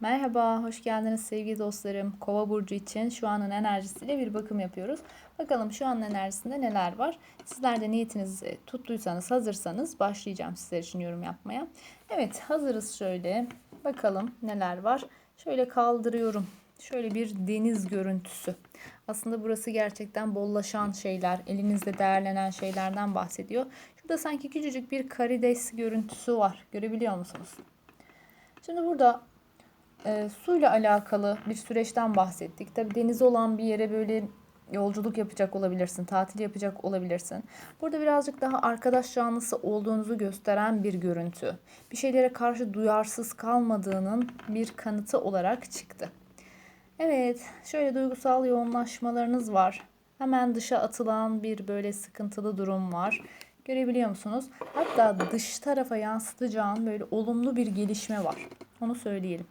Merhaba, hoş geldiniz sevgili dostlarım. Kova burcu için şu anın enerjisiyle bir bakım yapıyoruz. Bakalım şu anın enerjisinde neler var? Sizler de niyetinizi tuttuysanız, hazırsanız başlayacağım sizler için yorum yapmaya. Evet, hazırız şöyle. Bakalım neler var. Şöyle kaldırıyorum. Şöyle bir deniz görüntüsü. Aslında burası gerçekten bollaşan şeyler, elinizde değerlenen şeylerden bahsediyor. Şurada sanki küçücük bir karides görüntüsü var. Görebiliyor musunuz? Şimdi burada e, suyla alakalı bir süreçten bahsettik. Tabi deniz olan bir yere böyle yolculuk yapacak olabilirsin, tatil yapacak olabilirsin. Burada birazcık daha arkadaş canlısı olduğunuzu gösteren bir görüntü. Bir şeylere karşı duyarsız kalmadığının bir kanıtı olarak çıktı. Evet, şöyle duygusal yoğunlaşmalarınız var. Hemen dışa atılan bir böyle sıkıntılı durum var. Görebiliyor musunuz? Hatta dış tarafa yansıtacağın böyle olumlu bir gelişme var. Onu söyleyelim.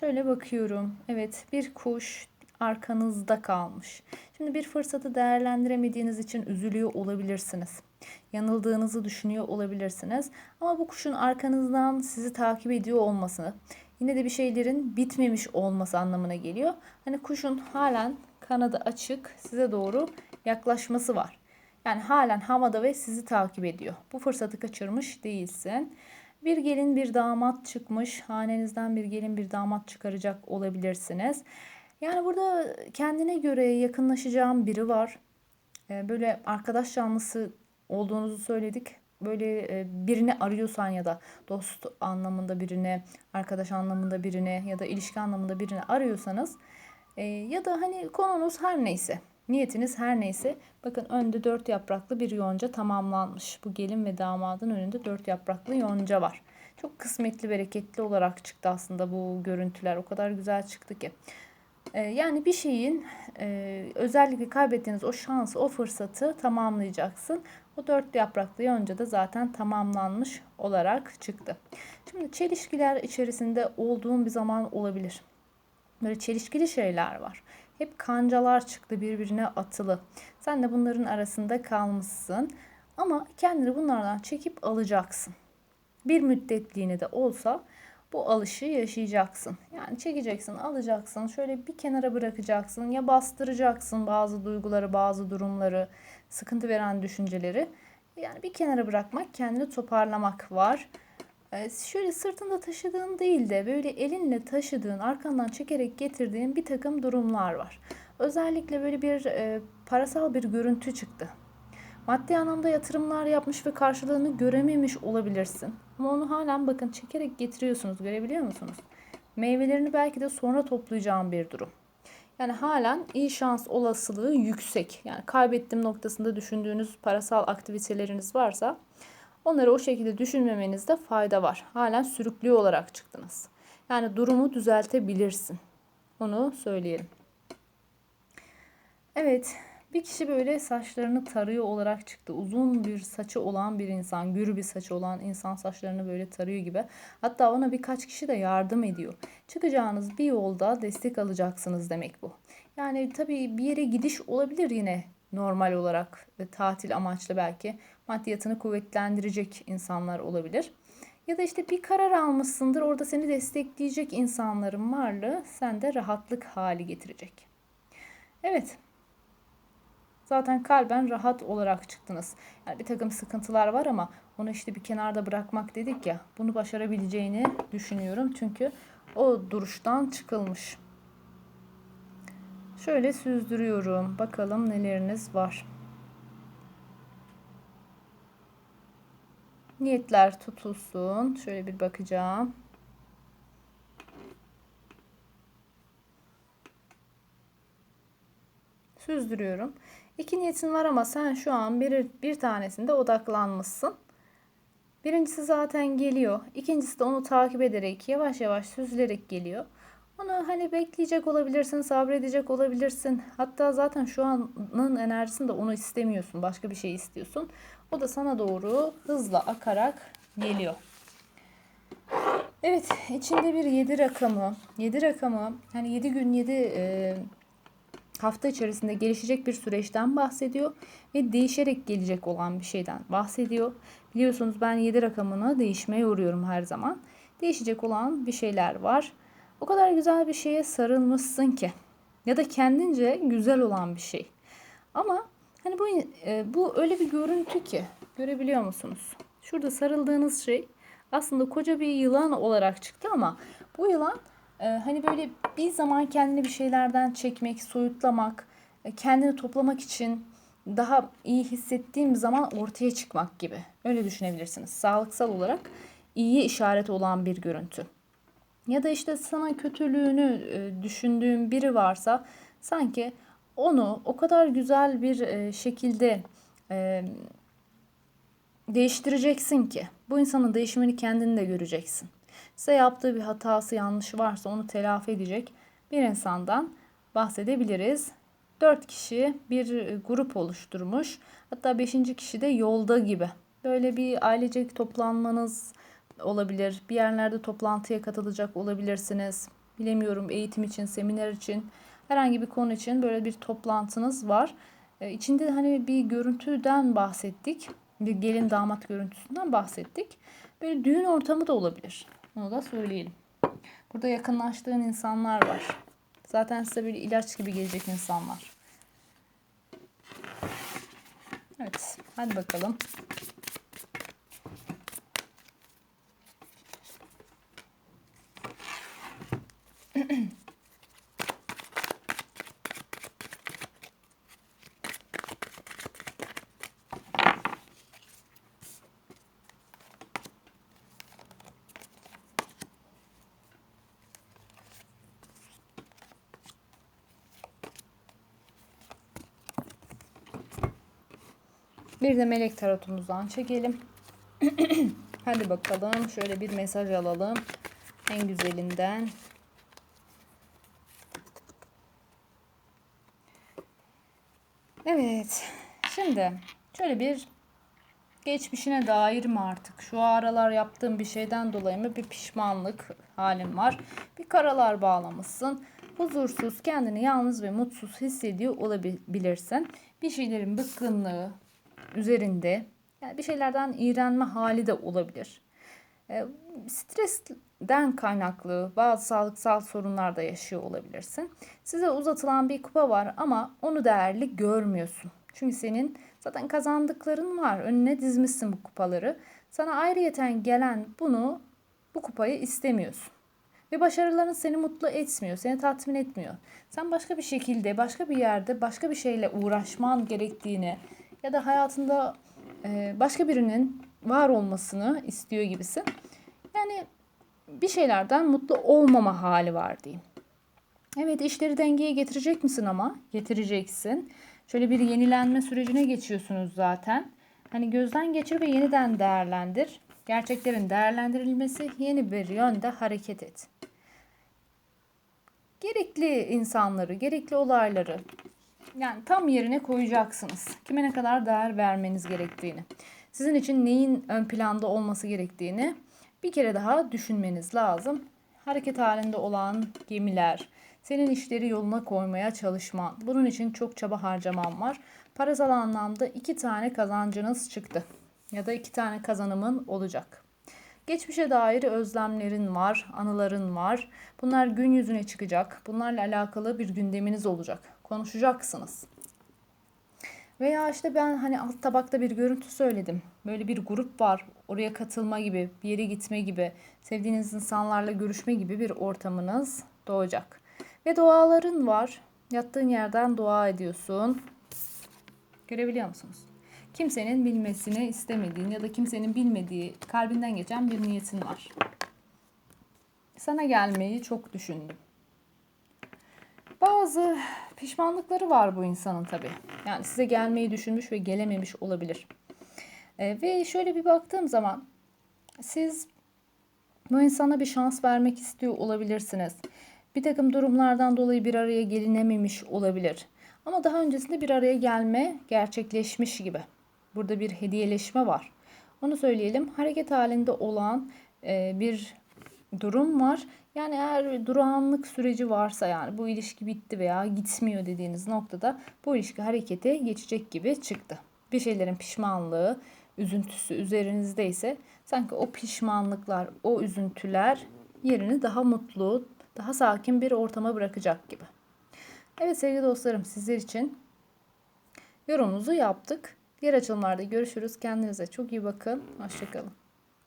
Şöyle bakıyorum. Evet bir kuş arkanızda kalmış. Şimdi bir fırsatı değerlendiremediğiniz için üzülüyor olabilirsiniz. Yanıldığınızı düşünüyor olabilirsiniz. Ama bu kuşun arkanızdan sizi takip ediyor olması yine de bir şeylerin bitmemiş olması anlamına geliyor. Hani kuşun halen kanadı açık size doğru yaklaşması var. Yani halen havada ve sizi takip ediyor. Bu fırsatı kaçırmış değilsin. Bir gelin bir damat çıkmış. Hanenizden bir gelin bir damat çıkaracak olabilirsiniz. Yani burada kendine göre yakınlaşacağım biri var. Ee, böyle arkadaş canlısı olduğunuzu söyledik. Böyle e, birini arıyorsan ya da dost anlamında birini, arkadaş anlamında birini ya da ilişki anlamında birini arıyorsanız e, ya da hani konunuz her neyse Niyetiniz her neyse bakın önde dört yapraklı bir yonca tamamlanmış. Bu gelin ve damadın önünde dört yapraklı yonca var. Çok kısmetli bereketli olarak çıktı aslında bu görüntüler. O kadar güzel çıktı ki. Ee, yani bir şeyin e, özellikle kaybettiğiniz o şansı, o fırsatı tamamlayacaksın. O dört yapraklı yonca da zaten tamamlanmış olarak çıktı. Şimdi çelişkiler içerisinde olduğum bir zaman olabilir. Böyle çelişkili şeyler var. Hep kancalar çıktı birbirine atılı. Sen de bunların arasında kalmışsın. Ama kendini bunlardan çekip alacaksın. Bir müddetliğine de olsa bu alışı yaşayacaksın. Yani çekeceksin, alacaksın, şöyle bir kenara bırakacaksın ya bastıracaksın bazı duyguları, bazı durumları, sıkıntı veren düşünceleri. Yani bir kenara bırakmak, kendini toparlamak var. Ee, şöyle sırtında taşıdığın değil de böyle elinle taşıdığın, arkandan çekerek getirdiğin bir takım durumlar var. Özellikle böyle bir e, parasal bir görüntü çıktı. Maddi anlamda yatırımlar yapmış ve karşılığını görememiş olabilirsin. Ama onu halen bakın çekerek getiriyorsunuz. Görebiliyor musunuz? Meyvelerini belki de sonra toplayacağım bir durum. Yani halen iyi şans olasılığı yüksek. Yani kaybettim noktasında düşündüğünüz parasal aktiviteleriniz varsa Onları o şekilde düşünmemenizde fayda var. Halen sürüklü olarak çıktınız. Yani durumu düzeltebilirsin. Onu söyleyelim. Evet, bir kişi böyle saçlarını tarıyor olarak çıktı. Uzun bir saçı olan bir insan, gür bir saçı olan insan saçlarını böyle tarıyor gibi. Hatta ona birkaç kişi de yardım ediyor. Çıkacağınız bir yolda destek alacaksınız demek bu. Yani tabii bir yere gidiş olabilir yine normal olarak tatil amaçlı belki maddiyatını kuvvetlendirecek insanlar olabilir. Ya da işte bir karar almışsındır orada seni destekleyecek insanların varlığı sende rahatlık hali getirecek. Evet. Zaten kalben rahat olarak çıktınız. Yani bir takım sıkıntılar var ama onu işte bir kenarda bırakmak dedik ya. Bunu başarabileceğini düşünüyorum. Çünkü o duruştan çıkılmış. Şöyle süzdürüyorum. Bakalım neleriniz var. Niyetler tutulsun. Şöyle bir bakacağım. Süzdürüyorum. İki niyetin var ama sen şu an bir, bir tanesinde odaklanmışsın. Birincisi zaten geliyor. İkincisi de onu takip ederek yavaş yavaş süzülerek geliyor. Onu hani bekleyecek olabilirsin, sabredecek olabilirsin. Hatta zaten şu anın enerjisinde onu istemiyorsun. Başka bir şey istiyorsun. O da sana doğru hızla akarak geliyor. Evet, içinde bir 7 rakamı. 7 rakamı hani 7 gün 7 e, hafta içerisinde gelişecek bir süreçten bahsediyor ve değişerek gelecek olan bir şeyden bahsediyor. Biliyorsunuz ben 7 rakamını değişmeye yoruyorum her zaman. değişecek olan bir şeyler var. O kadar güzel bir şeye sarılmışsın ki ya da kendince güzel olan bir şey. Ama hani bu e, bu öyle bir görüntü ki görebiliyor musunuz? Şurada sarıldığınız şey aslında koca bir yılan olarak çıktı ama bu yılan e, hani böyle bir zaman kendini bir şeylerden çekmek, soyutlamak, e, kendini toplamak için daha iyi hissettiğim zaman ortaya çıkmak gibi. Öyle düşünebilirsiniz. Sağlıksal olarak iyi işaret olan bir görüntü. Ya da işte sana kötülüğünü düşündüğün biri varsa sanki onu o kadar güzel bir e, şekilde e, değiştireceksin ki bu insanın değişimini kendin de göreceksin. Size yaptığı bir hatası yanlışı varsa onu telafi edecek bir insandan bahsedebiliriz. Dört kişi bir grup oluşturmuş. Hatta beşinci kişi de yolda gibi. Böyle bir ailecek toplanmanız olabilir. Bir yerlerde toplantıya katılacak olabilirsiniz. Bilemiyorum eğitim için, seminer için, herhangi bir konu için böyle bir toplantınız var. Ee, içinde hani bir görüntüden bahsettik. Bir gelin damat görüntüsünden bahsettik. Böyle düğün ortamı da olabilir. Onu da söyleyelim. Burada yakınlaştığın insanlar var. Zaten size böyle ilaç gibi gelecek insanlar. Evet. Hadi bakalım. Bir de melek tarotumuzdan çekelim. Hadi bakalım. Şöyle bir mesaj alalım. En güzelinden. Evet. Şimdi şöyle bir geçmişine dair mi artık? Şu aralar yaptığım bir şeyden dolayı mı bir pişmanlık halim var? Bir karalar bağlamışsın. Huzursuz, kendini yalnız ve mutsuz hissediyor olabilirsin. Bir şeylerin bıkkınlığı, üzerinde yani bir şeylerden iğrenme hali de olabilir. E, stresten kaynaklı bazı sağlıksal sorunlar da yaşıyor olabilirsin. Size uzatılan bir kupa var ama onu değerli görmüyorsun. Çünkü senin zaten kazandıkların var. Önüne dizmişsin bu kupaları. Sana ayrıyeten gelen bunu bu kupayı istemiyorsun. Ve başarıların seni mutlu etmiyor, seni tatmin etmiyor. Sen başka bir şekilde, başka bir yerde, başka bir şeyle uğraşman gerektiğini, ya da hayatında e, başka birinin var olmasını istiyor gibisin. Yani bir şeylerden mutlu olmama hali var diyeyim. Evet işleri dengeye getirecek misin ama? Getireceksin. Şöyle bir yenilenme sürecine geçiyorsunuz zaten. Hani gözden geçir ve yeniden değerlendir. Gerçeklerin değerlendirilmesi yeni bir yönde hareket et. Gerekli insanları, gerekli olayları yani tam yerine koyacaksınız. Kime ne kadar değer vermeniz gerektiğini. Sizin için neyin ön planda olması gerektiğini bir kere daha düşünmeniz lazım. Hareket halinde olan gemiler, senin işleri yoluna koymaya çalışman. Bunun için çok çaba harcaman var. Parasal anlamda iki tane kazancınız çıktı. Ya da iki tane kazanımın olacak. Geçmişe dair özlemlerin var, anıların var. Bunlar gün yüzüne çıkacak. Bunlarla alakalı bir gündeminiz olacak konuşacaksınız. Veya işte ben hani alt tabakta bir görüntü söyledim. Böyle bir grup var. Oraya katılma gibi, bir yere gitme gibi, sevdiğiniz insanlarla görüşme gibi bir ortamınız doğacak. Ve duaların var. Yattığın yerden dua ediyorsun. Görebiliyor musunuz? Kimsenin bilmesini istemediğin ya da kimsenin bilmediği kalbinden geçen bir niyetin var. Sana gelmeyi çok düşündüm. Bazı pişmanlıkları var bu insanın tabii. Yani size gelmeyi düşünmüş ve gelememiş olabilir. E, ve şöyle bir baktığım zaman siz bu insana bir şans vermek istiyor olabilirsiniz. Bir takım durumlardan dolayı bir araya gelinememiş olabilir. Ama daha öncesinde bir araya gelme gerçekleşmiş gibi. Burada bir hediyeleşme var. Onu söyleyelim. Hareket halinde olan e, bir durum var. Yani eğer durağanlık süreci varsa yani bu ilişki bitti veya gitmiyor dediğiniz noktada bu ilişki harekete geçecek gibi çıktı. Bir şeylerin pişmanlığı, üzüntüsü üzerinizdeyse sanki o pişmanlıklar, o üzüntüler yerini daha mutlu, daha sakin bir ortama bırakacak gibi. Evet sevgili dostlarım sizler için yorumumuzu yaptık. Diğer açılımlarda görüşürüz. Kendinize çok iyi bakın. Hoşçakalın.